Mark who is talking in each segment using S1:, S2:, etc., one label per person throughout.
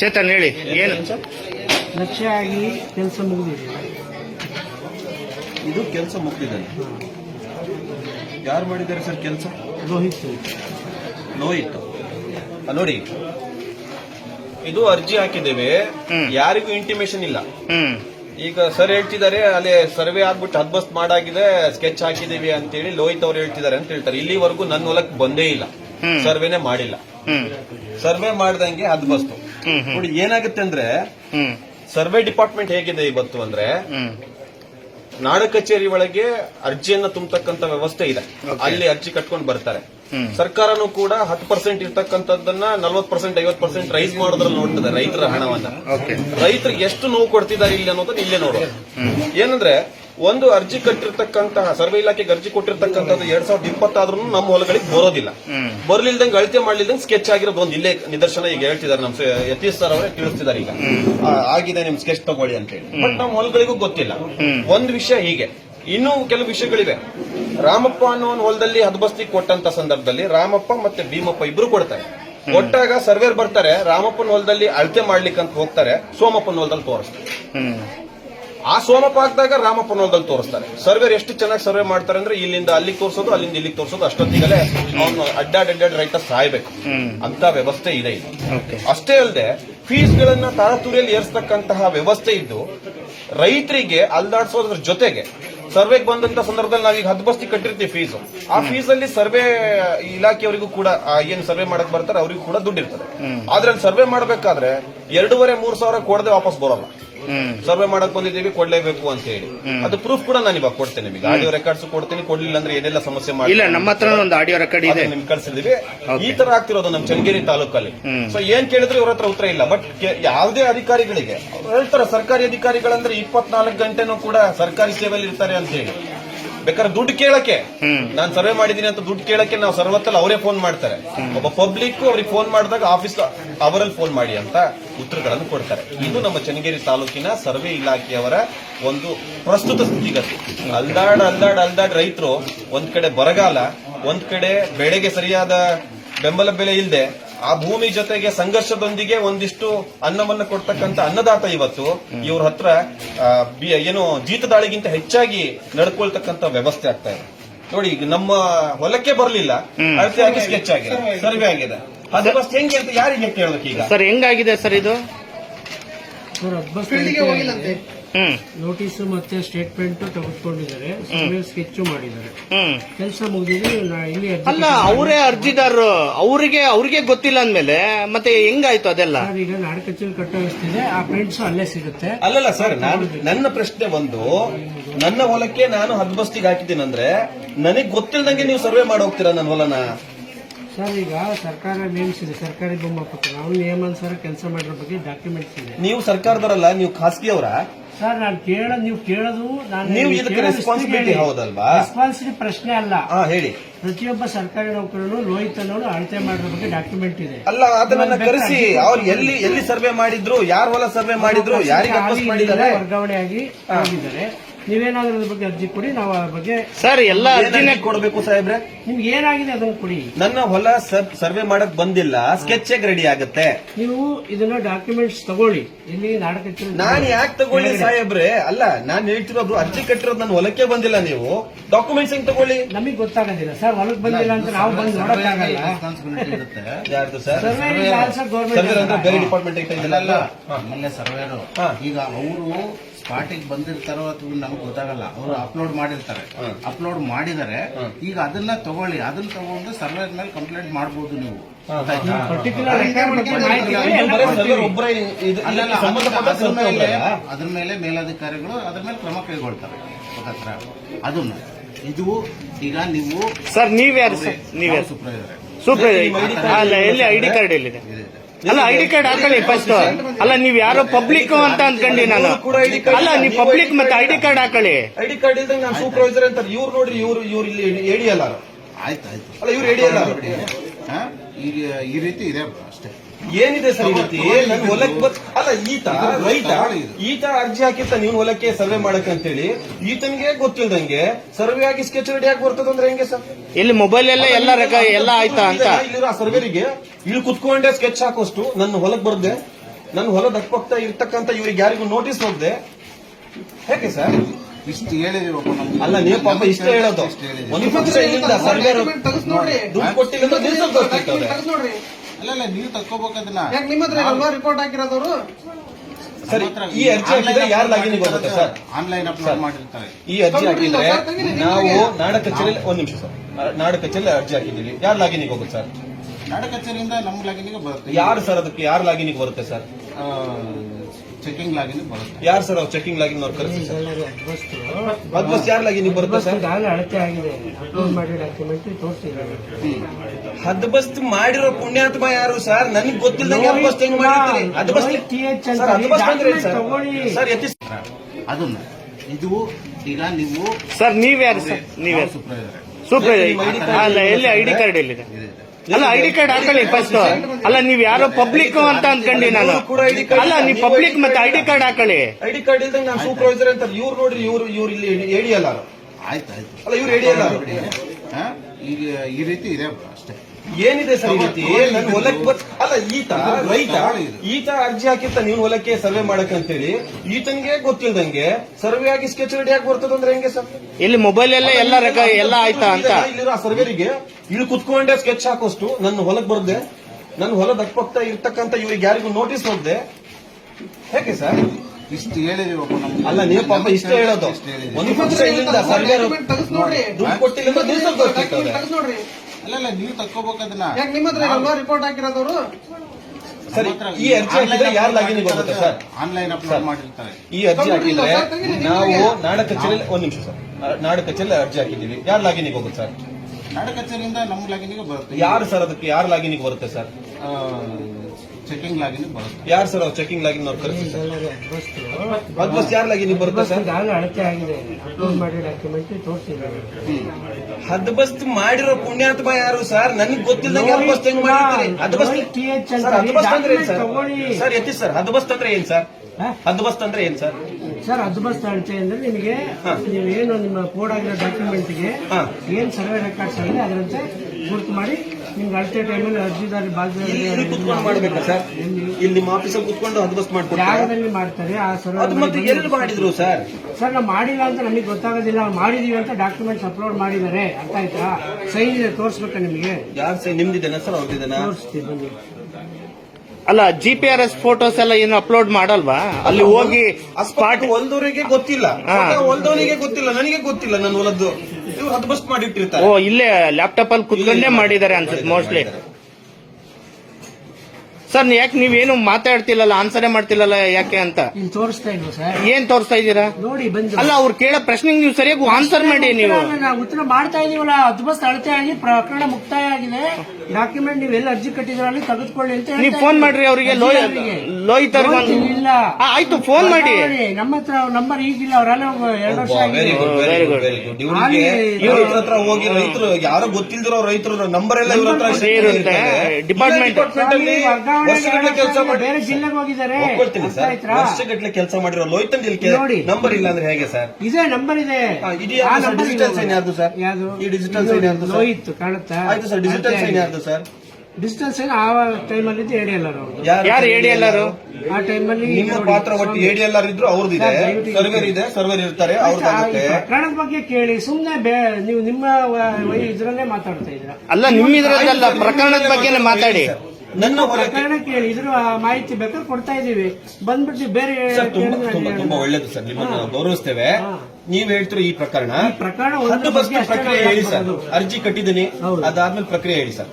S1: ಚೇತನ್ ಹೇಳಿ ಏನು?
S2: ಲಕ್ಷ್ಯ ಆಗಿ ಕೆಲಸ ಮುಗಿದಿದೆ.
S3: ಇದು ಕೆಲಸ ಮುಗ್ದಿದೆ. ಯಾರು ಮಾಡಿದ್ದಾರೆ ಸರ್ ಕೆಲಸ?
S2: ರೋಹಿತ್
S3: ಲೋಹಿತ್ ನೋಡಿ. ಇದು ಅರ್ಜಿ ಹಾಕಿದ್ದೇವೆ. ಯಾರಿಗೂ ಇಂಟಿಮೇಷನ್ ಇಲ್ಲ. ಈಗ ಸರ್ ಹೇಳ್ತಿದ್ದಾರೆ ಅಲ್ಲಿ ಸರ್ವೆ ಆಗ್ಬಿಟ್ಟು ಹದ್ಬಸ್ತ್ ಮಾಡಾಗಿದೆ ಸ್ಕೆಚ್ ಹಾಕಿದೀವಿ ಅಂತೇಳಿ ಲೋಹಿತ್ ಅವ್ರು ಹೇಳ್ತಿದ್ದಾರೆ ಅಂತ ಹೇಳ್ತಾರೆ. ಇಲ್ಲಿವರೆಗೂ ನನ್ನ ಹೊಲಕ್ಕೆ ಬಂದೇ ಇಲ್ಲ. ಸರ್ವೆನೇ ಮಾಡಿಲ್ಲ. ಸರ್ವೆ ಮಾಡ್ದಂಗೆ
S1: ಹ್ಮ್ ಹ್ಮ್.
S3: ನೋಡಿ ಏನಾಗುತ್ತೆ ಅಂದ್ರೆ ಸರ್ವೆ ಡಿಪಾರ್ಟ್ಮೆಂಟ್ ಹೇಗಿದೆ ಇವತ್ತು ಅಂದ್ರೆ ನಾಡ ಕಚೇರಿ ಒಳಗೆ ಅರ್ಜಿಯನ್ನ ತುಂಬತಕ್ಕಂತ ವ್ಯವಸ್ಥೆ ಇದೆ. ಅಲ್ಲಿ ಅರ್ಜಿ ಕಟ್ಕೊಂಡು ಬರ್ತಾರೆ. ಸರ್ಕಾರನು ಕೂಡ ಹತ್ತು ಪರ್ಸೆಂಟ್ ಇರ್ತಕ್ಕಂಥದ್ದನ್ನ ನಲ್ವತ್ ಪರ್ಸೆಂಟ್ ಐವತ್ ಪರ್ಸೆಂಟ್ ರೈಸ್ ಮಾಡೋದ್ರಲ್ಲಿ ನೋಡ್ತದೆ ರೈತರ ಹಣವನ್ನ.
S1: ರೈತರು
S3: ರೈತರಿಗೆ ಎಷ್ಟು ನೋವು ಕೊಡ್ತಿದ್ದಾರೆ ಇಲ್ಲಿ ಅನ್ನೋದನ್ನ ಇಲ್ಲೇ ನೋಡೋದು. ಏನಂದ್ರೆ ಒಂದು ಅರ್ಜಿ ಕಟ್ಟಿರ್ತಕ್ಕಂತಹ ಸರ್ವೆ ಇಲಾಖೆಗೆ ಅರ್ಜಿ ಕೊಟ್ಟಿರ್ತಕ್ಕಂಥದ್ದು ಎರಡ್ ಸಾವಿರದ ಇಪ್ಪತ್ತಾದ್ರೂ ನಮ್ಮ ಹೊಲಗಳಿಗೆ ಬರೋದಿಲ್ಲ. ಬರ್ಲಿಲ್ದಂಗೆ ಅಳತೆ ಮಾಡ್ಲಿಲ್ದಂಗೆ ಸ್ಕೆಚ್ ಆಗಿರೋದು ಒಂದು ಇಲ್ಲೇ ನಿದರ್ಶನ ಈಗ ಹೇಳ್ತಿದ್ದಾರೆ ನಮ್ಮ ಯತೀಶ್ ಸರ್ ಅವರೇ ತಿಳಿಸ್ತಿದ್ದಾರೆ ಈಗ. ಆಗಿದೆ ನಿಮ್ ಸ್ಕೆಚ್ ತಗೊಳ್ಳಿ ಅಂತ ಹೇಳಿ. ಬಟ್ ನಮ್ಮ ಹೊಲಗಳಿಗೂ ಗೊತ್ತಿಲ್ಲ. ಒಂದು ವಿಷಯ ಹೀಗೆ. ಇನ್ನೂ ಕೆಲವು ವಿಷಯಗಳಿವೆ. ರಾಮಪ್ಪ ಅನ್ನೋ ಒಂದು ಹೊಲದಲ್ಲಿ ಹದಬಸ್ತಿ ಕೊಟ್ಟಂತ ಸಂದರ್ಭದಲ್ಲಿ ರಾಮಪ್ಪ ಮತ್ತೆ ಭೀಮಪ್ಪ ಇಬ್ರು ಕೊಡ್ತಾರೆ. ಕೊಟ್ಟಾಗ ಸರ್ವೇರ್ ಬರ್ತಾರೆ ರಾಮಪ್ಪನ ಹೊಲದಲ್ಲಿ ಅಳತೆ ಮಾಡ್ಲಿಕ್ಕೆ ಅಂತ ಹೋಗ್ತಾರೆ ಸೋಮಪ್ಪನ ಹೊಲದಲ್ಲಿ ತೋರಿಸ್ತಾರೆ. ಆ ಸೋಮಪಾಕದಾಗ ಹಾಕಿದಾಗ ರಾಮಪ್ಪನ ತೋರಿಸ್ತಾರೆ. ಸರ್ವೇರ್ ಎಷ್ಟು ಚೆನ್ನಾಗಿ ಸರ್ವೆ ಮಾಡ್ತಾರೆ ಅಂದ್ರೆ ಇಲ್ಲಿಂದ ಅಲ್ಲಿಗೆ ತೋರಿಸೋದು ಅಲ್ಲಿಂದ ಇಲ್ಲಿಗೆ ತೋರಿಸೋದು ಅಷ್ಟೊತ್ತಿಗಲೇ ಅವನು ಅಡ್ಡಾಡ್ ಅಡ್ಡಾಡ್ ರೈತ ಸಾಯ್ಬೇಕು. ಅಂತ ವ್ಯವಸ್ಥೆ ಇದೆ ಇದು ಅಷ್ಟೇ ಅಲ್ಲದೆ ಫೀಸ್ ಗಳನ್ನ ಏರ್ಸ್ತಕ್ಕಂತಹ ಏರಿಸ್ತಕ್ಕಂತಹ ವ್ಯವಸ್ಥೆ ಇದ್ದು ರೈತರಿಗೆ ಅಲ್ದಾಡ್ಸೋದ್ರ ಜೊತೆಗೆ ಸರ್ವೆಗೆ ಬಂದಂತ ಸಂದರ್ಭದಲ್ಲಿ ನಾವೀಗ ಹದ್ಬಸ್ತಿ ಕಟ್ಟಿರ್ತೀವಿ ಫೀಸ್. ಆ ಫೀಸ್ ಅಲ್ಲಿ ಸರ್ವೆ ಇಲಾಖೆಯವರಿಗೂ ಕೂಡ ಏನು ಸರ್ವೆ ಮಾಡಕ್ ಬರ್ತಾರೆ ಅವರಿಗೂ ಕೂಡ ದುಡ್ಡು ಇರ್ತದೆ ಆದ್ರೆ ಅಲ್ಲಿ ಸರ್ವೆ ಮಾಡಬೇಕಾದ್ರೆ ಎರಡೂವರೆ ಮೂರ್ ಸಾವಿರ ಕೊಡದೆ ವಾಪಸ್ ಬರೋಲ್ಲ. ಸರ್ವೆ ಮಾಡಕ್ ಬಂದಿದ್ದೀವಿ ಕೊಡ್ಲೇಬೇಕು ಅಂತ ಹೇಳಿ. ಅದು ಪ್ರೂಫ್ ಕೂಡ ನಾನು ಇವಾಗ ಕೊಡ್ತೇನೆ ನಿಮಗೆ. ಆಡಿಯೋ ರೆಕಾರ್ಡ್ಸ್ ಕೊಡ್ತೀನಿ ಕೊಡ್ಲಿಲ್ಲ ಅಂದ್ರೆ ಏನೆಲ್ಲ ಸಮಸ್ಯೆ ಮಾಡಿ
S1: ಇಲ್ಲ ನಮ್ಮ ಹತ್ರ ಒಂದು ಆಡಿಯೋ ರೆಕಾರ್ಡ್ ಇದೆ.
S3: ನಿಮ್ಗೆ ಕಳ್ಸಿದೀವಿ ಈ ತರ ಆಗ್ತಿರೋದು ನಮ್ ಚನ್ನಗಿರಿ ತಾಲೂಕಲ್ಲಿ. ಸೊ ಏನ್ ಕೇಳಿದ್ರು ಇವ್ರ ಹತ್ರ ಉತ್ತರ ಇಲ್ಲ. ಬಟ್ ಯಾವುದೇ ಅಧಿಕಾರಿಗಳಿಗೆ ಹೇಳ್ತಾರ ಹೇಳ್ತಾರೆ ಸರ್ಕಾರಿ ಅಧಿಕಾರಿಗಳಂದ್ರೆ ಇಪ್ಪತ್ನಾಲ್ಕು ಗಂಟೆನೂ ಕೂಡ ಸರ್ಕಾರಿ ಸೇವೆಯಲ್ಲಿ ಇರ್ತಾರೆ ಅಂತ ಹೇಳಿ. ಬೇಕಾದ್ರೆ ದುಡ್ಡು ಕೇಳಕ್ಕೆ. ನಾನು ಸರ್ವೆ ಮಾಡಿದೀನಿ ಅಂತ ದುಡ್ಡು ಕೇಳಕ್ಕೆ ನಾವು ಸರ್ವತ್ತಲ್ಲಿ ಅವರೇ ಫೋನ್ ಮಾಡ್ತಾರೆ. ಒಬ್ಬ ಪಬ್ಲಿಕ್ ಅವ್ರಿಗೆ ಫೋನ್ ಮಾಡಿದಾಗ ಆಫೀಸ್ ಅವರಲ್ಲಿ ಫೋನ್ ಮಾಡಿ ಅಂತ ಉತ್ತರಗಳನ್ನು ಕೊಡ್ತಾರೆ. ಇದು ನಮ್ಮ ಚನ್ನಗಿರಿ ತಾಲೂಕಿನ ಸರ್ವೆ ಇಲಾಖೆಯವರ ಒಂದು ಪ್ರಸ್ತುತ ಸ್ಥಿತಿಗತಿ. ಅಲ್ದಾಡ್ ಅಲ್ದಾಡ್ ಅಲ್ದಾಡ್ ರೈತರು ಒಂದ್ ಕಡೆ ಬರಗಾಲ ಒಂದ್ ಕಡೆ ಬೆಳೆಗೆ ಸರಿಯಾದ ಬೆಂಬಲ ಬೆಲೆ ಇಲ್ಲದೆ ಆ ಭೂಮಿ ಜೊತೆಗೆ ಸಂಘರ್ಷದೊಂದಿಗೆ ಒಂದಿಷ್ಟು ಅನ್ನವನ್ನು ಕೊಡ್ತಕ್ಕಂತ ಅನ್ನದಾತ ಇವತ್ತು. ಇವ್ರ ಹತ್ರ ಆ, ಬಿ- ಏನು ಜೀತದಾಳಿಗಿಂತ ಹೆಚ್ಚಾಗಿ ನಡ್ಕೊಳ್ತಕ್ಕಂತ ವ್ಯವಸ್ಥೆ ಆಗ್ತಾ ಇದೆ. ನೋಡಿ ಈಗ ನಮ್ಮ ಹೊಲಕ್ಕೆ ಬರಲಿಲ್ಲ. ಸ್ಕೆಚ್ ಆಗಿದೆ. ಸರ್ವೆ ಆಗಿದೆ. ಅದು ಬಸ್ ಹೆಂಗೆ ಅಂತ ಯಾರಿಗೆ ಕೇಳಬೇಕು ಈಗ
S1: ಸರ್ ಹೆಂಗಾಗಿದೆ ಸರ್ ಇದು? ಹ್ಮ್
S2: ನೋಟಿಸ್ ಮತ್ತೆ ಸ್ಟೇಟ್ಮೆಂಟ್ ತೆಗೆದುಕೊಂಡಿದ್ದಾರೆ. ಸರ್ವೆ ಸ್ಕೆಚ್ ಮಾಡಿದ್ದಾರೆ.
S1: ಹ್ಮ್.
S2: ಕೆಲಸ ಮುಗಿದಿದೆ ಇಲ್ಲಿ
S1: ಅಲ್ಲ ಅವರೇ ಅರ್ಜಿದಾರರು ಅವರಿಗೆ ಅವ್ರಿಗೆ ಗೊತ್ತಿಲ್ಲ ಅಂದ್ಮೇಲೆ ಮತ್ತೆ ಹೆಂಗಾಯ್ತು ಅದೆಲ್ಲ?
S2: ಸರ್ ಈಗ ನಾಡ ಕಚೇರಿ ಕಟ್ಟೋಸ್ತಿದೆ ಆ ಪ್ರಿಂಟ್ಸ್ ಅಲ್ಲೇ ಸಿಗುತ್ತೆ.
S3: ಅಲ್ಲಲ್ಲ ಸರ್ ನಾನು ನನ್ನ ಪ್ರಶ್ನೆ ಒಂದು ನನ್ನ ಹೊಲಕ್ಕೆ ನಾನು ಹದ್ಬಸ್ತಿಗೆ ಹಾಕಿದ್ದೀನಿ ಅಂದ್ರೆ ನನಗೆ ಗೊತ್ತಿಲ್ಲದಂಗೆ ನೀವು ಸರ್ವೆ ಮಾಡಿ ಹೋಗ್ತೀರಾ ನನ್ನ ಹೊಲನ?
S2: ಸರ್ ಈಗ ಸರ್ಕಾರ ನೇಮಿಸಿದೆ ಸರ್ಕಾರಿ ಭೂಮಾಪಕ ನಾವು ನಿಯಮಾನುಸಾರ ಕೆಲಸ ಮಾಡಿರೋ ಬಗ್ಗೆ ಡಾಕ್ಯುಮೆಂಟ್ಸ್ ಇದೆ.
S3: ನೀವು ಸರ್ಕಾರದವರಲ್ಲ ನೀವು ಖಾಸಗಿಯವರ?
S2: ಸರ್ ನಾನು ಕೇಳೋದು ನೀವು ಕೇಳೋದು ನಾನು
S3: ನೀವು ಇದಕ್ಕೆ responsibility ಹೌದಲ್ವಾ?
S2: ರೆಸ್ಪಾನ್ಸಿಬಿಲಿಟಿ ಪ್ರಶ್ನೆ ಅಲ್ಲ.
S3: ಹಾ ಹೇಳಿ.
S2: ಪ್ರತಿಯೊಬ್ಬ ಸರ್ಕಾರಿ ನೌಕರನು ಲೋಹಿತ್ ಅನ್ನೋನು ಅಳತೆ ಮಾಡಿರೋ ಬಗ್ಗೆ ಡಾಕ್ಯುಮೆಂಟ್ ಇದೆ.
S3: ಅಲ್ಲ ಅದನ್ನ ಕರೆಸಿ ಅವ್ರು ಎಲ್ಲಿ ಎಲ್ಲಿ ಸರ್ವೆ ಮಾಡಿದ್ರು ಯಾರ ಹೊಲ ಸರ್ವೆ ಮಾಡಿದ್ರು ಯಾರಿಗೆ ಮಾಡಿದ್ದಾರೆ?
S2: ವರ್ಗಾವಣೆ ಆಗಿ ಆಗಿದ್ದಾರೆ ನೀವೇನಾದ್ರೂ ಅದ್ರ ಬಗ್ಗೆ ಅರ್ಜಿ ಕೊಡಿ ನಾವು ಅದ್ರ ಬಗ್ಗೆ
S1: ಸರ್ ಎಲ್ಲ ಅರ್ಜಿನೇ
S3: ಕೊಡಬೇಕು ಸಾಹೇಬ್ರೆ.
S2: ನಿಮ್ಗೆ ಏನಾಗಿದೆ ಅದನ್ನ ಕೊಡಿ.
S3: ನನ್ನ ಹೊಲ ಸರ್ವೆ ಮಾಡಕ್ ಬಂದಿಲ್ಲ. ಸ್ಕೆಚ್ ರೆಡಿ ಆಗುತ್ತೆ.
S2: ನೀವು ಇದನ್ನ ಡಾಕ್ಯುಮೆಂಟ್ಸ್ ತಗೊಳ್ಳಿ. ಇಲ್ಲಿ ನಾಡಕ
S3: ನಾನು ಯಾಕೆ ತಗೊಳ್ಳಿ ಸಾಹೇಬ್ರೆ? ಅಲ್ಲ ನಾನು ಹೇಳ್ತಿರೋದು ಅರ್ಜಿ ಕಟ್ಟಿರೋದು ನನ್ನ ಹೊಲಕ್ಕೆ ಬಂದಿಲ್ಲ ನೀವು. ಡಾಕ್ಯುಮೆಂಟ್ಸ್ ಹೆಂಗ್ ತಗೊಳ್ಳಿ?
S2: ನಮಗೆ ಗೊತ್ತಾಗೋದಿಲ್ಲ. ಸರ್ ಹೊಲಕ್ ಬಂದಿಲ್ಲ ಅಂತ ನಾವು ಬಂದು ನೋಡಕ್ಕಾಗಲ್ಲ
S3: ಯಾರ್ದು ಸರ್?
S2: ಸರ್ವೆ
S3: ಅಂದ್ರೆ
S2: ಗೌರ್ಮೆಂಟ್
S3: ಬೇರೆ ಡಿಪಾರ್ಟ್ಮೆಂಟ್ ಐತೆ
S4: ಸರ್ವೇರು. ಈಗ ಅವರು ಸ್ಪಾಟಿಗೆ ಬಂದಿರ್ತಾರೋ ಅಥವಾ ನಮ್ಗೆ ಗೊತ್ತಾಗಲ್ಲ. ಅವರು ಅಪ್ಲೋಡ್ ಮಾಡಿರ್ತಾರೆ. ಅಪ್ಲೋಡ್ ಮಾಡಿದರೆ ಈಗ ಅದನ್ನ ತಗೊಳ್ಳಿ. ಅದನ್ನ ತಗೊಂಡು ಸರ್ವೇರ್ ಮೇಲೆ ಕಂಪ್ಲೇಂಟ್ ಮಾಡಬಹುದು ನೀವು. ಅದ್ರ ಮೇಲೆ ಮೇಲಧಿಕಾರಿಗಳು ಅದ್ರ ಮೇಲೆ ಕ್ರಮ ಕೈಗೊಳ್ತಾರೆ. ಗೊತ್ತಾತ್ರ ಅದನ್ನ. ಇದು ಈಗ ನೀವು
S1: ಸರ್ ನೀವ್ಯಾರು ಸರ್ ನೀವ್ಯಾರು?
S4: ಸೂಪರ್ವೈಸರ್
S1: ಸೂಪರ್ ಅಲ್ಲ ಎಲ್ಲಿ ಐಡಿ ಕಾರ್ಡ್ ಎಲ್ಲಿದೆ? ಅಲ್ಲ ಡಿ ಕಾರ್ಡ್ ಹಾಕೊಳ್ಳಿ ಫಸ್ಟ್ ಅಲ್ಲ ನೀವ್ ಯಾರೋ ಪಬ್ಲಿಕ್ ಅಂತ ಅನ್ಕೊಂಡಿ ನಾನು. ಅಲ್ಲ ನೀವ್ ಪಬ್ಲಿಕ್ ಮತ್ತೆ
S3: ಐ
S1: ಐಡಿ ಕಾರ್ಡ್ ಹಾಕೊಳ್ಳಿ.
S3: ಐಡಿ ಕಾರ್ಡ್ ಇಲ್ದಂಗೆ ನಾನು ಸೂಪರ್ವೈಸರ್ ಅಂತ ಇವ್ರು ನೋಡ್ರಿ ಇವ್ರು ಇವ್ರು ಇಲ್ಲಿ ಎಡಿ ಅಲ್ಲ.
S4: ಆಯ್ತು ಆಯ್ತು.
S3: ಅಲ್ಲ ಇವ್ರು ಎಡಿ ಅಲ್ಲ.
S4: ಹಾ? ಈ ರೀತಿ ಇದೆ ಅಷ್ಟೇ.
S3: ಏನಿದೆ ಸರ್ ಇವತ್ತಿ ನನ್ ಹೊಲಕ್ ಬತ್ ಅಲ್ಲ ಈತ ರೈತ. ಈತ ಅರ್ಜಿ ಹಾಕಿತ್ತ ನೀವು ಹೊಲಕ್ಕೆ ಸರ್ವೆ ಮಾಡಕ್ ಅಂತೇಳಿ. ಈತನ್ಗೆ ಗೊತ್ತಿಲ್ದಂಗೆ ಸರ್ವೆ ಆಗಿ ಸ್ಕೆಚ್ ರೆಡಿ ಆಗಿ ಬರ್ತದಂದ್ರೆ ಹೆಂಗೆ ಸರ್?
S1: ಇಲ್ಲಿ ಮೊಬೈಲ್ ಎಲ್ಲ ಎಲ್ಲ ರೆಕ ಎಲ್ಲ ಆಯ್ತಾ ಅಂತ?
S3: ಇಲ್ಲಿರೋ ಆ ಸರ್ವೇರಿಗೆ ಇಲ್ಲಿ ಕುತ್ಕೊಂಡೆ ಸ್ಕೆಚ್ ಹಾಕೋಷ್ಟು ನನ್ನ ಹೊಲಕ್ ಬರ್ದೆ. ನನ್ನ ಹೊಲದ ಅಕ್ಕಪಕ್ಕ ಇರ್ತಕ್ಕಂತ ಇವ್ರಿಗೆ ಯಾರಿಗೂ ನೋಟಿಸ್ ಹೋಗ್ದೆ. ಹೇಗೆ ಸರ್?
S4: ಇಷ್ಟು ನಮ್ಗೆ.
S3: ಅಲ್ಲ ನೀವು ಪಾಪ ಇಷ್ಟ ಹೇಳೋದು.
S4: ಇಷ್ಟು ಹೇಳಿದೀವಿ.
S3: ಒಂದು ಪಕ್ಷ ಇಲ್ಲಿಂದ ಸರ್ವೆ ದುಡ್ಡು ಕೊಟ್ಟಿಲ್ಲ ಅಂದ್ರೆ ನಿಲ್ಸೋದು ಗೊತ್ತಿರ್ತದೆ
S5: ನೋಡ್ರಿ.
S4: ಅಲ್ಲ ಅಲ್ಲ ನೀವು ತಕ್ಕೋಬೇಕದನ್ನ.
S5: ಯಾಕೆ ನಿಮ್ಮ ಹತ್ರ ಅಲ್ವಾ ರಿಪೋರ್ಟ್ ಹಾಕಿರೋದವರು?
S3: ಸರಿ ಈ ಅರ್ಜಿ ಹಾಕಿದ್ರೆ ಯಾರು ಲಾಗಿನ್ ಬರುತ್ತೆ ಸರ್?
S4: ಆನ್ಲೈನ್ ಅಪ್ಲೋಡ್ ಮಾಡಿರ್ತಾರೆ.
S3: ಈ ಅರ್ಜಿ ಹಾಕಿದ್ರೆ ನಾವು ನಾಡ ಕಚೇರಿಯಲ್ಲಿ ಒಂದ್ ನಿಮಿಷ ಸರ್. ನಾಡ ಕಚೇರಿಯಲ್ಲಿ ಅರ್ಜಿ ಹಾಕಿದ್ದೀವಿ. ಯಾರು ಲಾಗಿನಿಗೆ ಹೋಗುತ್ತೆ ಸರ್?
S4: ನಾಡ ಕಚೇರಿಯಿಂದ ನಮ್ಮ ಲಾಗಿನಿಗೆ ಬರುತ್ತೆ.
S3: ಯಾರು ಸರ್ ಅದಕ್ಕೆ? ಯಾರು ಲಾಗಿನಿಗೆ ಬರುತ್ತೆ ಸರ್?
S4: ಚೆಕಿಂಗ್ ಲಾಗಿನ್ ಬರುತ್ತೆ.
S3: ಯಾರು ಸರ್ ಅವ್ರು ಚೆಕಿಂಗ್ ಲಾಗಿನ್ ಅವ್ರು ಕರೆಸಿ ಸರ್? ಅದ್ ಬಸ್ ಯಾರು ಲಾಗಿನ್ ಬರುತ್ತೆ ಸರ್?
S2: ಅಳತೆ ಆಗಿದೆ. ಅಪ್ಲೋಡ್ ಮಾಡಿ ಡಾಕ್ಯುಮೆಂಟ್ ತೋರಿಸಿದ್ದಾರೆ
S3: ಹದ್ ಬಸ್ತ್ ಮಾಡಿರೋ ಪುಣ್ಯಾತ್ಮ ಯಾರು ಸರ್? ನನಗೆ ಗೊತ್ತಿಲ್ಲ ಹದ್ ಬಸ್ತ್ ಹೆಂಗ್ ಮಾಡಿರ್ತೀರಿ? ಹದ್ ಬಸ್ತ್
S2: ರೋಹಿತ್ TH
S3: ಸರ್ ಹದ್ ಬಸ್ತ್ ಅಂದ್ರೆ ಏನ್ ಸರ್. ಸರ್ ಎತ್ತಿ
S4: ಅದನ್ನ ಇದು ಈಗ ನೀವು
S1: ಸರ್ ನೀವ್ಯಾರು ಸರ್? ನೀವ್ಯಾರು?
S4: ಸೂಪರ್ವೈಸರ್
S1: ಸೂಪರ್ ಅಲ್ಲ ಎಲ್ಲಿ ಐಡಿ ಕಾರ್ಡ್ ಎಲ್ಲಿದೆ? ಅಲ್ಲ ಐಡಿ ಕಾರ್ಡ್ ಹಾಕೊಳ್ಳಿ ಫಸ್ಟ್ ಅಲ್ಲ ನೀವ್ ಯಾರೋ ಪಬ್ಲಿಕ್ ಅಂತ ಅನ್ಕೊಂಡಿ ನಾನು. ಅಲ್ಲ ನೀವ್ ಪಬ್ಲಿಕ್ ಮತ್ತೆ ಐಡಿ ಕಾರ್ಡ್ ಹಾಕೊಳ್ಳಿ.
S3: ಐಡಿ ಕಾರ್ಡ್ ಇಲ್ದಂಗೆ ನಾನು ಸೂಪರ್ವೈಸರ್ ಅಂತ ಇವ್ರು ನೋಡ್ರಿ ಇವ್ರು ಇವ್ರು ಇಲ್ಲಿ ಎಡಿ ಅಲ್ಲ
S4: ಆಯ್ತು ಆಯ್ತು.
S3: ಅಲ್ಲ ಇವ್ರು ಎಡಿ ಅಲ್ಲ?
S4: ಈಗ ಈ ರೀತಿ ಇದೆ ಅಷ್ಟೇ.
S3: ಏನಿದೆ ಸರ್ ಈ ರೀತಿ? ನನ್ ಹೊಲಕ್ ಬತ್ ಅಲ್ಲ ಈತ ರೈತ ಈತ ಅರ್ಜಿ ಹಾಕಿರ್ತ ನೀವು ಹೊಲಕ್ಕೆ ಸರ್ವೆ ಮಾಡಕ್ ಅಂತೇಳಿ ಈತನ್ಗೆ ಗೊತ್ತಿಲ್ದಂಗೆ ಸರ್ವೆ ಆಗಿ ಸ್ಕೆಚ್ ರೆಡಿ ಆಗಿ ಬರ್ತದಂದ್ರೆ ಹೆಂಗೆ ಸರ್?
S1: ಇಲ್ಲಿ ಮೊಬೈಲ್ ಎಲ್ಲ ಎಲ್ಲ ರೆಕ ಎಲ್ಲ ಆಯ್ತಾ ಅಂತ?
S3: ಇಲ್ಲಿರೋ ಆ ಸರ್ವೇರಿಗೆ ಇಲ್ಲಿ ಕುತ್ಕೊಂಡೆ ಸ್ಕೆಚ್ ಹಾಕೋಷ್ಟು ನನ್ನ ಹೊಲಕ್ ಬರ್ದೆ. ನನ್ನ ಹೊಲದ ಅಕ್ಕಪಕ್ಕ ಇರ್ತಕ್ಕಂತ ಇವ್ರಿಗೆ ಯಾರಿಗೂ ನೋಟಿಸ್ ಹೋಗ್ದೆ ಹೇಗೆ ಸರ್?
S4: ಇಷ್ಟು ಹೇಳಿದೀವಪ್ಪ ನಮ್ಗೆ.
S3: ಅಲ್ಲ ನೀವು ಪಾಪ ಇಷ್ಟೇ ಹೇಳೋದು.
S4: ಇಷ್ಟು ಹೇಳಿದೀವಿ.
S3: ಒಂದು ಪಕ್ಷ ಇಲ್ಲಿಂದ ಸರ್ವೆ ದುಡ್ಡು ಕೊಟ್ಟಿಲ್ಲ ಅಂದ್ರೆ ಗೊತ್ತಿರ್ತದೆ
S5: ನೋಡ್ರಿ.
S4: ಅಲ್ಲ ನೀವು ತಕ್ಕೋಬೇಕು ಅದನ್ನ.
S5: ಯಾಕೆ ನಿಮ್ಮ ಹತ್ರ ಅಲ್ವಾ ರಿಪೋರ್ಟ್ ಹಾಕಿರೋದವರು?
S3: ಸರಿ ಈ ಅರ್ಜಿ ಹಾಕಿದ್ರೆ ಯಾರು ಲಾಗಿನ್ ಬರುತ್ತೆ ಸರ್?
S4: ಆನ್ಲೈನ್ ಅಪ್ಲೋಡ್ ಮಾಡಿರ್ತಾರೆ.
S3: ಈ ಅರ್ಜಿ ಹಾಕಿದ್ರೆ ನಾವು ನಾಡ ಕಚೇರಿಯಲ್ಲಿ ಒಂದ್ ನಿಮಿಷ ಸರ್. ನಾಡ ಕಚೇರಿಯಲ್ಲಿ ಅರ್ಜಿ ಹಾಕಿದ್ದೀವಿ. ಯಾರು ಲಾಗಿನಿಗೆ ಹೋಗುತ್ತೆ ಸರ್?
S4: ನಾಡ ಕಚೇರಿಯಿಂದ ಲಾಗಿನ್ ಲಾಗಿನ್ಗೆ ಬರುತ್ತೆ.
S3: ಯಾರು ಸರ್ ಅದಕ್ಕೆ? ಯಾರು ಲಾಗಿನಿಗೆ ಬರುತ್ತೆ ಸರ್?
S4: ಚೆಕಿಂಗ್ ಲಾಗಿನ್ ಬರುತ್ತೆ.
S3: ಯಾರು ಸರ್ ಅವ್ರು ಚೆಕಿಂಗ್ ಲಾಗಿನ್ ಅವ್ರು ಕರೆಸಿ ಬಸ್ ಯಾರು ಲಾಗಿನ್ ಬರುತ್ತೆ ಸರ್?
S2: ಅಳತೆ ಆಗಿದೆ. ಅಪ್ಲೋಡ್ ಮಾಡಿ ಡಾಕ್ಯುಮೆಂಟ್ ತೋರಿಸಿದ್ದಾರೆ
S3: ಹದ್ ಬಸ್ತ್ ಮಾಡಿರೋ ಪುಣ್ಯಾತ್ಮ ಯಾರು ಸರ್? ನನಗೆ ಗೊತ್ತಿಲ್ಲದಂಗೆ ಹದ್ಬಸ್ತ್ ಹೆಂಗ್ ಮಾಡಿರ್ತೀರಿ?
S2: ಹದ್ಬಸ್ತ್
S3: ಸರ್ ಹದ್ ಬಸ್ತ್ ಅಂದ್ರೆ ಏನ್ ಸರ್. ಸರ್ ಎತ್ತಿ ಸರ್ ಹದ್ಬಸ್ತ್ ಅಂದ್ರೆ ಏನ್ ಸರ್?
S2: ಹದ್ದು
S3: ಹದ್ ಅಂದ್ರೆ ಏನ್ ಸರ್?
S2: ಸರ್ ಅದ್ಬಸ್ತ ಅಳತೆ ಅಂದ್ರೆ ನಿಮಗೆ
S3: ನೀವು
S2: ಏನು ನಿಮ್ಮ ಕೋಡ್ ಆಗಿರೋ ಡಾಕ್ಯುಮೆಂಟ್ಗೆ ಏನು ಸರ್ವೆ ರೆಕಾರ್ಡ್ಸ್ ಆಗಿದೆ ಅದರಂತೆ ಗುರುತು ಮಾಡಿ ನಿಮ್ಗೆ ಅಳತೆ ಟೈಮಲ್ಲಿ ಅರ್ಜಿದಾರಿ
S3: ಇಲ್ಲಿ ಕುತ್ಕೊಂಡು ಮಾಡ್ಬೇಕಾ ಸರ್? ಇಲ್ಲಿ ನಿಮ್ಮ ಆಫೀಸಲ್ಲಿ ಕುತ್ಕೊಂಡು ಮಾಡ್ಕೊಡ್ತಾರೆ.
S2: ಜಾಗದಲ್ಲಿ ಮಾಡ್ತಾರೆ ಆ ಸರ್ವೆ
S3: ಅದು ಮತ್ತೆ ಎಲ್ಲಿ ಮಾಡಿದ್ರು ಸರ್?
S2: ಸರ್ ನಾವು ಮಾಡಿಲ್ಲ ಅಂತ ನಮಗೆ ಗೊತ್ತಾಗೋದಿಲ್ಲ. ನಾವು ಮಾಡಿದೀವಿ ಅಂತ ಡಾಕ್ಯುಮೆಂಟ್ಸ್ ಅಪ್ಲೋಡ್ ಮಾಡಿದ್ದಾರೆ. ಅರ್ಥ ಆಯ್ತಾ? ಸೈನ್ ಇದೆ ತೋರಿಸ್ಬೇಕಾ ನಿಮಗೆ?
S3: ಯಾರು ಸರ್ ನಿಮ್ದಿದ್ದೇನಾ ಸರ್ ಅವ್ರದಿದ್ದೇನಾ?
S2: ತೋರಿಸ್ತೀವಿ. ಬನ್ನಿ
S1: ಅಲ್ಲ G P R S photos ಎಲ್ಲ ಏನು ಅಪ್ಲೋಡ್ ಮಾಡಲ್ವಾ? ಅಲ್ಲಿ ಹೋಗಿ
S3: ಸ್ಪಾಟ್ ಹೊಲ್ದವರಿಗೆ ಗೊತ್ತಿಲ್ಲ. ಹೊಲ್ದವನಿಗೆ ಗೊತ್ತಿಲ್ಲ ನನಗೆ ಗೊತ್ತಿಲ್ಲ ನನ್ನ ಹೊಲದ್ದು. ಮಾಡಿಟ್ಟಿರ್ತಾರೆ.
S1: ಓ ಇಲ್ಲೇ ಲ್ಯಾಪ್ಟಾಪ್ ಅಲ್ಲಿ ಕುತ್ಕೊಂಡೇ ಮಾಡಿದ್ದಾರೆ ಅನ್ಸುತ್ತೆ ಮೋಸ್ಟ್ಲಿ ಸರ್ ಯಾಕೆ ನೀವೇನು ಮಾತಾಡ್ತಿಲ್ಲಲ್ಲ ಆನ್ಸರೇ ಮಾಡ್ತಿಲ್ಲಲ್ಲ ಯಾಕೆ ಅಂತ
S2: ಇಲ್ಲಿ ತೋರಿಸ್ತಾ ಇಲ್ವಾ ಸರ್
S1: ಏನ್ ತೋರಿಸ್ತಾ ಇದ್ದೀರಾ
S2: ನೋಡಿ ಬಂದು
S1: ಅಲ್ಲ ಅವ್ರು ಕೇಳೋ ಪ್ರಶ್ನೆ ನೀವು ಸರಿಯಾಗಿ ಆನ್ಸರ್ ಮಾಡಿ ನೀವು
S2: ಉತ್ತರ ನಾವು ಉತ್ತರ ಮಾಡ್ತಾ ಇದೀವಲ್ಲ ಅದ್ಭುತ ಅಳತೆ ಆಗಿ ಪ್ರಕರಣ ಮುಕ್ತಾಯ ಆಗಿದೆ ಡಾಕ್ಯುಮೆಂಟ್ ನೀವು ಎಲ್ಲ ಅರ್ಜಿ ಕಟ್ಟಿದ್ರೆ ಅಲ್ಲಿ ತೆಗೆದುಕೊಳ್ಳಿ ಅಂತ ಹೇಳ್ತಾ
S1: ನೀವು ಫೋನ್. ಮಾಡ್ರಿ ಅವರಿಗೆ. ಲೋಹಿತ್ ಅವ್ರಿಗೆ ಒಂದು
S2: ಲೋಹಿತ್ ಇಲ್ಲ
S1: ಆ, ಆಯ್ತು ಫೋನ್ ಮಾಡಿ.
S2: ನಮ್ಮ ಹತ್ರ ನಂಬರ್ ಈಗಿಲ್ಲ ಅವರೆಲ್ಲ ಎರಡು ವರ್ಷ
S3: ವೆರಿ
S2: ಆಗಿದೆ
S3: good very good very good ಇವ್ರಿಗೆ ಇವ್ರ ಹತ್ರ ಹೋಗಿ ರೈತರು ಯಾರೋ ಗೊತ್ತಿಲ್ದಿರೋ ರೈತರು ನಂಬರ್ ಎಲ್ಲ ಇವ್ರ ಹತ್ರ
S1: ನಂಬರ್ ಇರುತ್ತೆ. ಡಿಪಾರ್ಟ್ಮೆಂಟ್.
S3: ಡಿಪಾರ್ಟ್ಮೆಂಟ್ ಅಲ್ಲಿ ವರ್ಷಗಟ್ಟಲೆ ಕೆಲಸ ಮಾಡಿ
S2: ಬೇರೆ ಜಿಲ್ಲೆಗೆ ಹೋಗಿದ್ದಾರೆ.
S3: ಒಪ್ಕೊಳ್ತೀನಿ ಸರ್? ವರ್ಷಗಟ್ಟಲೆ ಕೆಲಸ ಮಾಡಿರೋ ಲೋಯ್ತನ್
S2: ನೋಡಿ.
S3: ನಂಬರ್ ಇಲ್ಲ ಅಂದ್ರೆ ಹೇಗೆ ಸರ್?
S2: ಇದೇ ನಂಬರ್ ಇದೆ.
S3: ಡಿಜಿಟಲ್. ಸೈನ್ ಯಾರ್ದು ಸರ್?
S2: ಯಾವ್ದು
S3: ಈ ಡಿಜಿಟಲ್ ಸೈನ್ ಯಾರ್ದು?
S2: ಲೋಹಿತ್ ಕಾಣುತ್ತಾ?
S3: ಆಯ್ತು ಸರ್ ಡಿಜಿಟಲ್ ಸೈನ್ ಯಾರ್ದು ಸರ್?
S2: ಡಿಜಿಟಲ್ ಸೈನ್ ಆ ಟೈಮಲ್ಲಿ ಅಲ್ಲಿ ಅಲ್ಲ ನಾವು
S1: ಯಾರು? ಹೇಳಿ ಎಲ್ಲರೂ
S2: ಆ ಟೈಮಲ್ಲಿ
S3: ನಿಮ್ಮ ಪಾತ್ರ ಒಟ್ಟು ಎಡಿ ಎಲ್ಲಾರು ಇದ್ರು
S2: ಅವ್ರದ್ದು ಇದೆ.
S3: ಸರ್ವೇರ್ ಇದೆ ಸರ್ವೇರ್ ಇರ್ತಾರೆ ಅವ್ರದ್ದಾಗುತ್ತೆ
S2: ಪ್ರಕರಣದ ಬಗ್ಗೆ ಕೇಳಿ ಸುಮ್ನೆ ಬೇ- ನೀವು ನಿಮ್ಮ ವ- ವೈ- ಇದ್ರಲ್ಲೇ ಮಾತಾಡ್ತಾ ಇದ್ರ
S1: ಅಲ್ಲ ನಿಮ್ಮ ಇದ್ರಲ್ಲ ಪ್ರಕರಣದ ಬಗ್ಗೆನೇ ಮಾತಾಡಿ
S3: ನನ್ನ ಪ್ರಕರಣಕ್ಕೆ
S2: ಪ್ರಕರಣ ಕೇಳಿ ಇದ್ರ ಮಾಹಿತಿ ಬೇಕಾದ್ರೆ ಕೊಡ್ತಾ ಇದೀವಿ. ಬಂದ್ಬಿಟ್ಟು ಬೇರೆ
S3: ಸರ್ ತುಂಬಾ ತುಂಬಾ
S2: ಅದು
S3: ತುಂಬಾ ಒಳ್ಳೇದು ಸರ್ ನಿಮ್ಮನ್ನ ನಾವು ಗೌರವಿಸ್ತೇವೆ. ನೀವ್ ಹೇಳ್ತಿರೋ ಈ ಪ್ರಕರಣ
S2: ಪ್ರಕರಣ ಒಂದು
S3: ಹದ್ದು ಪ್ರಕ್ರಿಯೆ ಹೇಳಿ ಸರ್. ಅರ್ಜಿ ಕಟ್ಟಿದ್ದೀನಿ. ಅದಾದ್ಮೇಲೆ ಪ್ರಕ್ರಿಯೆ ಹೇಳಿ ಸರ್.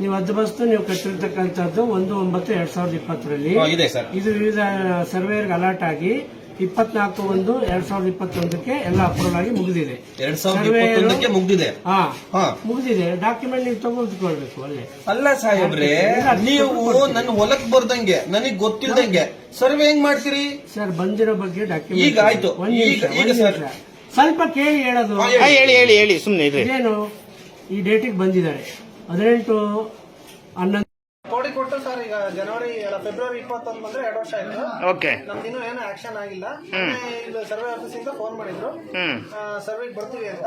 S2: ನೀವು ಹದ್ದು ಬಸ್ತು ನೀವು ಕಟ್ಟಿರ್ತಕ್ಕಂಥದ್ದು ಒಂದು ಒಂಬತ್ತು ಎರಡ್ ಸಾವಿರದ ಇಪ್ಪತ್ತರಲ್ಲಿ.
S3: ಇದೆ ಸರ್.
S2: ಇದು ವಿವಿಧ ಸರ್ವೇರ್ಗೆ ಅಲರ್ಟ್ ಆಗಿ ಇಪ್ಪತ್ನಾಲ್ಕು ಒಂದು ಎರಡ್ ಸಾವಿರದ ಇಪ್ಪತ್ತೊಂದಕ್ಕೆ ಎಲ್ಲ ಅಪ್ರೂವಲ್ ಆಗಿ ಮುಗಿದಿದೆ.
S3: ಎರಡ್ ಸಾವಿರದ
S2: ಸರ್ವೇಯರು-
S3: ಇಪ್ಪತ್ತೊಂದಕ್ಕೆ ಮುಗ್ದಿದೆ.
S2: ಹಾ
S3: ಹಾ.
S2: ಮುಗಿದಿದೆ. ಡಾಕ್ಯುಮೆಂಟ್ ನೀವು ತಗೊಂಡ್ಕೊಳ್ಬೇಕು ಅಲ್ಲಿ.
S3: ಅಲ್ಲ ಸಾಹೇಬ್ರೆ ನೀವು ನನ್ನ ಹೊಲಕ್ ಬರ್ದಂಗೆ ನನಗ್ ಗೊತ್ತಿಲ್ದಂಗೆ ಸರ್ವೆ ಹೆಂಗ್ ಮಾಡ್ತೀರಿ?
S2: ಸರ್ ಬಂದಿರೋ ಬಗ್ಗೆ ಡಾಕ್ಯುಮೆಂಟ್
S3: ಈಗ ಆಯ್ತು. ಈಗ- ಈಗ ಸರ್.
S2: ಸ್ವಲ್ಪ ಕೇಳಿ ಹೇಳೋದು.
S3: ಹಾ,
S1: ಹೇಳಿ. ಹೇಳಿ ಹೇಳಿ ಸುಮ್ನೆ ಏನು
S2: ಇದೇನು? ಈ ಡೇಟಿಗೆ ಬಂದಿದ್ದಾರೆ. ಹದಿನೆಂಟು ಹನ್ನೊಂದು
S5: ಕೋಡಿಂಗ್ ಕೊಟ್ಟು ಸರ್ ಈಗ ಜನವರಿ ಅಲ್ಲ ಫೆಬ್ರವರಿ ಇಪ್ಪತ್ತೊಂದು ಬಂದ್ರೆ ಎರಡು ವರ್ಷ ಆಯ್ತು
S1: ಓಕೆ
S5: ನಮ್ದಿನ್ನೂ ಏನು ಆಕ್ಷನ್ ಆಗಿಲ್ಲ. ಇಲ್ಲಿ ಸರ್ವೆ ಆಫೀಸ್ ಇಂದ ಫೋನ್ ಮಾಡಿದ್ರು.
S1: ಹ್ಮ್.
S5: ಸರ್ವೆಗೆ ಬರ್ತೀವಿ ಅಂತ.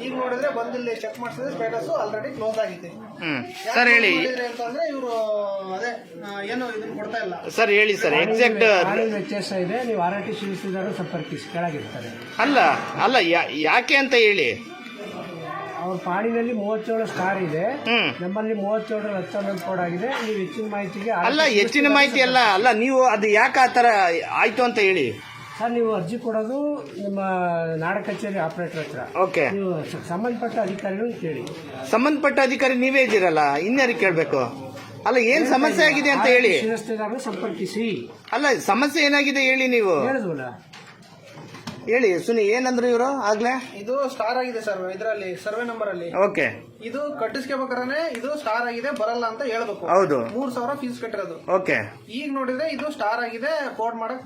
S5: ಈಗ ನೋಡಿದ್ರೆ ಬಂದಿಲ್ಲಿ ಚೆಕ್ ಮಾಡಿಸಿದ್ರೆ ಸ್ಟೇಟಸ್ ಆಲ್ರೆಡಿ ಕ್ಲೋಸ್ ಆಗಿದೆ
S1: ಹ್ಮ್.
S5: ಯಾಕೆ
S1: ಸರ್ ಹೇಳಿ.
S5: ಮಾಡಿದ್ರೆ ಅಂತಂದ್ರೆ ಇವರು ಅದೇ ಆ, ಏನು ಇದನ್ನ ಕೊಡ್ತಾ ಇಲ್ಲ.
S1: ಸರ್ ಹೇಳಿ ಸರ್ ಎಕ್ಸಾಕ್ಟ್
S2: ಪಾಣಿ ವ್ಯತ್ಯಾಸ ಇದೆ. ನೀವು ಆರ್ ಟಿ ಶಿವಸಿದಾರು ಸಂಪರ್ಕಿಸಿ ಕೆಳಗಿರ್ತಾರೆ
S1: ಅಲ್ಲ ಅಲ್ಲ ಯಾ- ಯಾಕೆ ಅಂತ ಹೇಳಿ?
S2: ಅವ್ರ ಪಾಣಿನಲ್ಲಿ ಮೂವತ್ತೇಳು ಸ್ಟಾರ್ ಇದೆ.
S1: ಹ್ಮ್.
S2: ನಮ್ಮಲ್ಲಿ ಮೂವತ್ತೇಳು ಹತ್ತೊಂಬತ್ತು ಕೋಡ್ ಆಗಿದೆ. ನೀವು ಹೆಚ್ಚಿನ ಮಾಹಿತಿಗೆ
S1: ಅಲ್ಲ ಹೆಚ್ಚಿನ ಮಾಹಿತಿ ಅಲ್ಲ. ಅಲ್ಲ ನೀವು ಅದು ಯಾಕೆ ಆ ಥರ ಆಯ್ತು ಅಂತ ಹೇಳಿ?
S2: ಸರ್ ನೀವು ಅರ್ಜಿ ಕೊಡೋದು ನಿಮ್ಮ ನಾಡ ಕಚೇರಿ ಆಪರೇಟರ್ ಹತ್ರ.
S1: ಓಕೆ.
S2: ನೀವು ಸ- ಸಂಬಂಧಪಟ್ಟ ಅಧಿಕಾರಿಗಳು ಕೇಳಿ.
S1: ಸಂಬಂಧಪಟ್ಟ ಅಧಿಕಾರಿ ನೀವೇ ಇದ್ದೀರಲ್ಲ? ಇನ್ಯಾರಿಗೆ ಕೇಳಬೇಕು? ಅಲ್ಲ ಏನ್ ಸಮಸ್ಯೆ ಆಗಿದೆ ಅಂತ ಹೇಳಿ?
S2: ಶಿರಸ್ತೆದಾರರು ಸಂಪರ್ಕಿಸಿ.
S1: ಅಲ್ಲ ಸಮಸ್ಯೆ ಏನಾಗಿದೆ ಹೇಳಿ ನೀವು?
S2: ಹೇಳಿದ್ವಲ್ಲ
S1: ಹೇಳಿ ಸುನಿ ಏನಂದ್ರು ಇವರು? ಆಗ್ಲೇ?
S5: ಇದು ಸ್ಟಾರ್ ಆಗಿದೆ ಸರ್ ಇದರಲ್ಲಿ ಸರ್ವೆ ನಂಬರ್ ಅಲ್ಲಿ.
S1: ಓಕೆ.
S5: ಇದು ಕಟ್ಟಿಸ್ಕೋಬೇಕಾದ್ರೆ ಇದು ಸ್ಟಾರ್ ಆಗಿದೆ ಬರಲ್ಲ ಅಂತ ಹೇಳ್ಬೇಕು.
S1: ಹೌದು.
S5: ಮೂರ್ ಸಾವಿರ ಫೀಸ್ ಕಟ್ಟಿರೋದು.
S1: ಓಕೆ.
S5: ಈಗ ನೋಡಿದ್ರೆ ಇದು ಸ್ಟಾರ್ ಆಗಿದೆ ಕೋಡ್ ಮಾಡಕ್